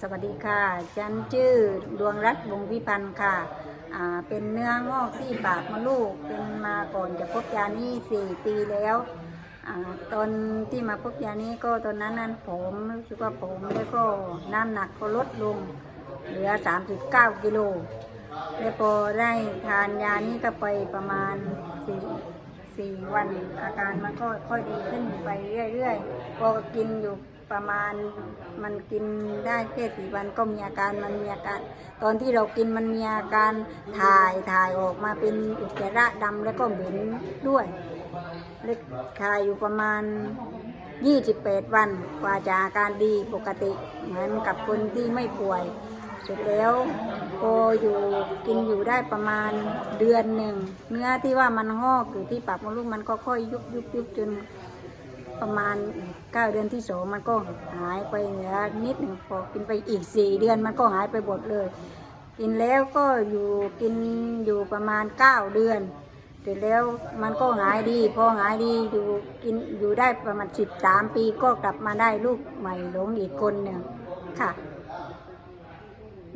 สวัสดีค่ะ ฉันชื่อดวงรัตน์วงศ์พิพันธ์ค่ะ เป็นเนื้องอกที่ปากมดลูก เป็นมาก่อนจะพบยานี่สี่ปีแล้วอตอนที่มาพบยานี้ก็ตอนนั้นนั้นผมรู้สึกว่าผมแล้วก็น้ำหนักก็ลดลง เหลือ 3.9 กิโล แล้วพอได้ทานยานี้ก็ไปประมาณสี่สี่วันอาการมันก็ค่อยดีขึ้นไปเรื่อยๆพอกินอยู่ ประมาณมันกินได้แค่สี่วันก็มีอาการมันมีอาการ ตอนที่เรากินมันมีอาการถ่ายถ่ายออกมาเป็นอุจจาระดำแล้วก็เหม็นด้วยเล็กถ่ายอยู่ประมาณ 28 วันกว่าจะอาการดีปกติ เหมือนกับคนที่ไม่ป่วย เสร็จแล้วพออยู่กินอยู่ได้ประมาณเดือนหนึ่ง เนื้อที่ว่ามันงอกอยู่ที่ปากมดลูกมันก็ค่อยยุบยุบยุบจน ประมาณเก้าเดือนที่สองมันก็หายไปเหลือนิดหนึ่งพอกินไปอีกสี่เดือนมันก็หายไปหมดเลย กินแล้วก็อยู่กินอยู่ประมาณเก้าเดือนเสร็จแล้วมันก็หายดี พอหายดีอยู่กินอยู่ได้ประมาณสิบสามปีก็กลับมาได้ลูกใหม่หลงอีกคนหนึ่งค่ะ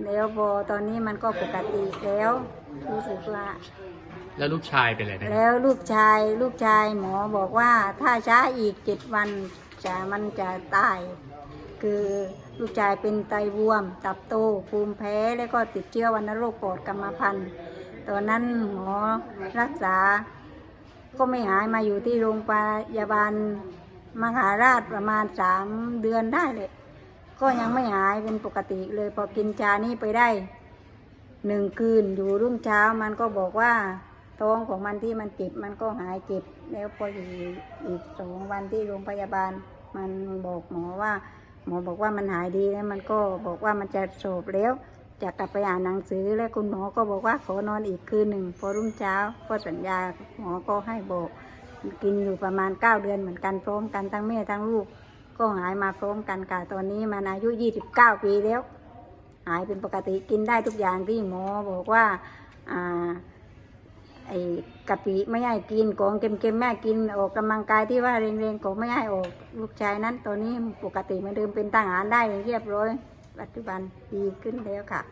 แล้วพอตอนนี้มันก็ปกติแล้วรู้สึกว่า แล้วลูกชายเป็นอะไรนะแล้วลูกชายลูกชายหมอบอกว่าถ้าช้าอีกเจ็ดวันจะมันจะตาย คือลูกชายเป็นไตบวม ตับโตภูมิแพ้แล้วก็ติดเชื้อวัณโรคปอดกรรมพันธุ์ตอนนั้นหมอรักษา ก็ไม่หายมาอยู่ที่โรงพยาบาลมหาราชประมาณสามเดือนได้เลย ก็ยังไม่หายเป็นปกติเลยพอกินชานี้ไปได้ หนึ่งคืนอยู่รุ่งเช้ามันก็บอกว่าท้องของมันที่มันเจ็บมันก็หายเจ็บ แล้วพออยู่อีกสองวันที่โรงพยาบาล มันบอกหมอว่า หมอบอกว่ามันหายดีแล้วมันก็บอกว่ามันจะโสบแล้ว จะกลับไปอ่านหนังสือแล้วคุณหมอก็บอกว่าขอนอนอีกคืนหนึ่งพอรุ่งเช้าก็สัญญาหมอก็ให้บอกกินอยู่ประมาณเก้าเดือนเหมือนกันพร้อมกันทั้งแม่ทั้งลูก ก็หายมาพร้อมกันค่ะตอนนี้มันอายุ 29 ปีแล้ว หายเป็นปกติกินได้ทุกอย่างที่หมอบอกว่าอ่าไอ้กะปิไม่ให้กินของเค็มๆแม่กินออกกำลังกายที่ว่าเร่งๆของไม่ให้ออกลูกชายนั้นตอนนี้ปกติเหมือนเดิมเป็นทหารได้เรียบร้อย ปัจจุบันดีขึ้นแล้วค่ะ